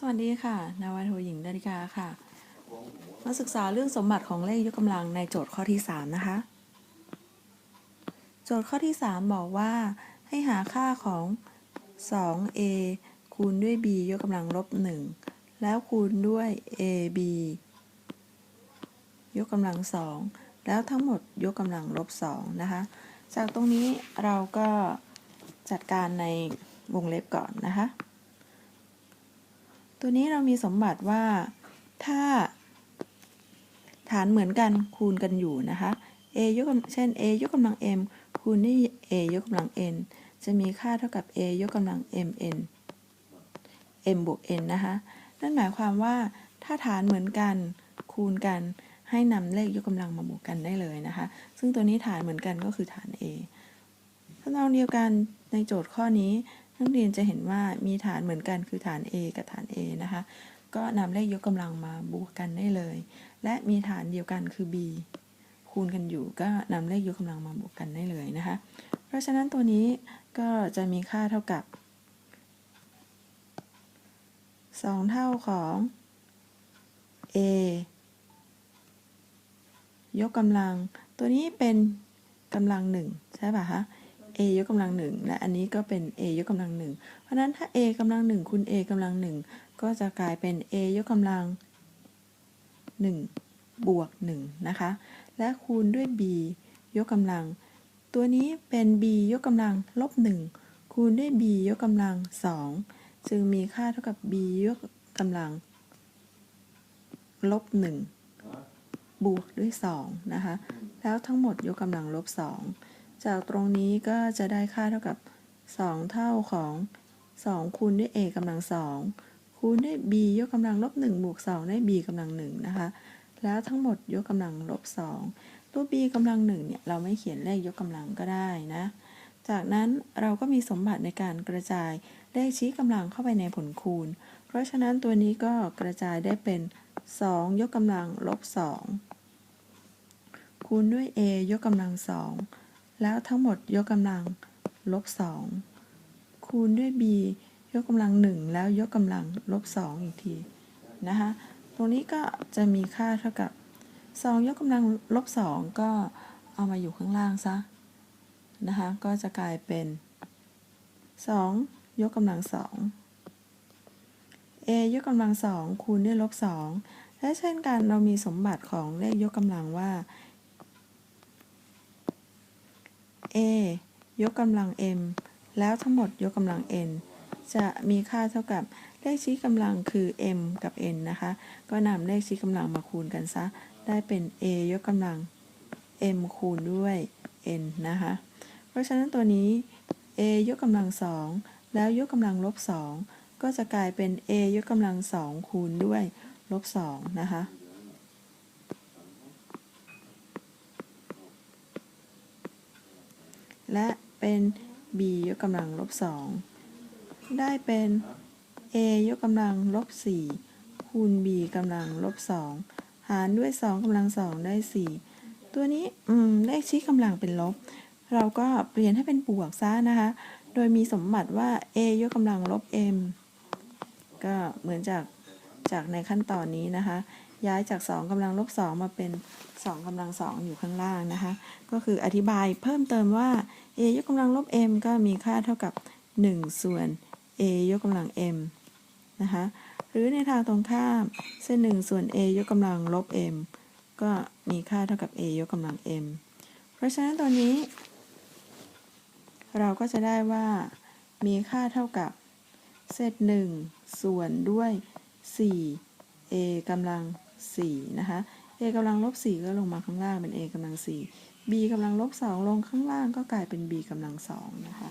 สวัสดีค่ะ นาวาโทหญิงดาริกาค่ะ มาศึกษาเรื่องสมบัติของเลขยกกำลังในโจทย์ข้อที่ 3 นะคะ โจทย์ข้อที่ 3 บอกว่า ให้หาค่าของ 2a คูณด้วย b ยกกำลังลบ 1 แล้วคูณด้วย ab ยกกำลัง 2 แล้วทั้งหมดยกกำลังลบ 2 นะคะ จากตรงนี้เราก็จัดการในวงเล็บก่อนนะคะ ตัวนี้เรามีสมบัติว่าถ้า ฐานเหมือนกันคูณกันอยู่นะคะ a ยกกำเช่น a ยกกำลัง m คูณด้วย a ยกกำลัง n จะมีค่าเท่ากับ a ยกกำลัง mn m บวก n นะคะ นั่นหมายความว่าถ้าฐานเหมือนกันคูณกันให้นำเลขยกกำลังมาบวกกันได้เลยนะคะ ซึ่งตัวนี้ฐานเหมือนกันก็คือฐาน a ถ้าเราเดียวกันในโจทย์ข้อนี้ นักเรียนจะเห็นว่ามีฐานเหมือนกันคือฐาน a กับฐาน a นะคะ ก็นำเลขยกกำลังมาบวกกันได้เลย และมีฐานเดียวกันคือ b คูณกันอยู่ก็นำเลขยกกำลังมาบวกกันได้เลยนะคะ เพราะฉะนั้นตัวนี้ก็จะมีค่าเท่ากับ 2 เท่าของ a ยกกำลัง ตัวนี้เป็นกำลังหนึ่งใช่ป่ะคะ a ยกกำลังหนึ่งและอันนี้ก็เป็น a ยกกำลังหนึ่งเพราะนั้นถ้า a กำลังหนึ่งคูณ a กำลังหนึ่งก็จะกลายเป็น a ยกกำลังหนึ่งบวกหนึ่งนะคะ และคูณด้วย b ยกกำลัง ตัวนี้เป็น b ยกกำลังลบหนึ่งคูณด้วย b ยกกำลังสองจึงมีค่าเท่ากับ b ยกกำลังลบหนึ่งบวกด้วยสองนะคะ แล้วทั้งหมดยกกำลังลบสอง จากตรงนี้ก็จะได้ค่าเท่ากับ 2 เท่าของ 2 คูณด้วย a กำลัง 2 คูณด้วย b ยกกำลังลบ1บวก2ได้ b กำลัง1นะคะ แล้วทั้งหมดยกกำลังลบ2ตัว b กำลัง1เนี่ยเราไม่เขียนเลขยกกำลังก็ได้นะ จากนั้นเราก็มีสมบัติในการกระจายเลขชี้กำลังเข้าไปในผลคูณ เพราะฉะนั้นตัวนี้ก็กระจายได้เป็น 2 ยกกำลังลบ2คูณด้วย a ยกกำลัง2 แล้วทั้งหมดยกกำลังลบสองคูณด้วย b ยกกำลังหนึ่งแล้วยกกำลังลบสองอีกทีนะคะตรงนี้ก็จะมีค่าเท่ากับ 2 ยกกำลังลบสองก็เอามาอยู่ข้างล่างซะนะคะก็จะกลายเป็น 2 ยกกำลังสอง a ยกกำลังสองคูณด้วยลบสองและเช่นกันเรามีสมบัติของเลขยกกำลังว่า a ยกกำลัง m แล้วทั้งหมดยกกำลัง n จะมีค่าเท่ากับเลขชี้กำลังคือ m กับ n นะคะ ก็นำเลขชี้กำลังมาคูณกันซะ ได้เป็น a ยกกำลัง m คูณด้วย n นะคะ เพราะฉะนั้นตัวนี้ a ยกกำลัง2แล้วยกกำลังลบ2ก็จะกลายเป็น a ยกกำลัง2คูณด้วยลบ2นะคะ และเป็น b ยกกำลังลบ2ได้เป็น a ยกกำลังลบ4คูณ b กำลังลบ2หารด้วย 2กำลัง2ได้ 4 ตัวนี้อืมเลขชี้กำลังเป็นลบ เราก็เปลี่ยนให้เป็นบวกซะนะคะ โดยมีสมบัติว่า a ยกกำลังลบ m ก็เหมือนจาก จากในขั้นตอนนี้นะคะ ย้ายจาก 2กำลังลบ 2 มาเป็น 2กำลัง 2 อยู่ข้างล่างนะคะ ก็คืออธิบายเพิ่มเติมว่า a ยกกำลังลบ m ก็มีค่าเท่ากับ 1 ส่วน a ยกกำลัง m นะคะหรือในทางตรงข้ามเส้น1ส่วน a ยกกำลังลบ m ก็มีค่าเท่ากับ a ยกกำลัง m เพราะฉะนั้นตัวนี้ เราก็จะได้ว่ามีค่าเท่ากับเศษ1ส่วนด้วย 4 a กำลัง4นะคะ a กำลังลบ4ก็ลงมาข้างล่างเป็น a กำลัง4 b กำลังลบ2ลงข้างล่างก็กลายเป็น b กำลัง2นะคะ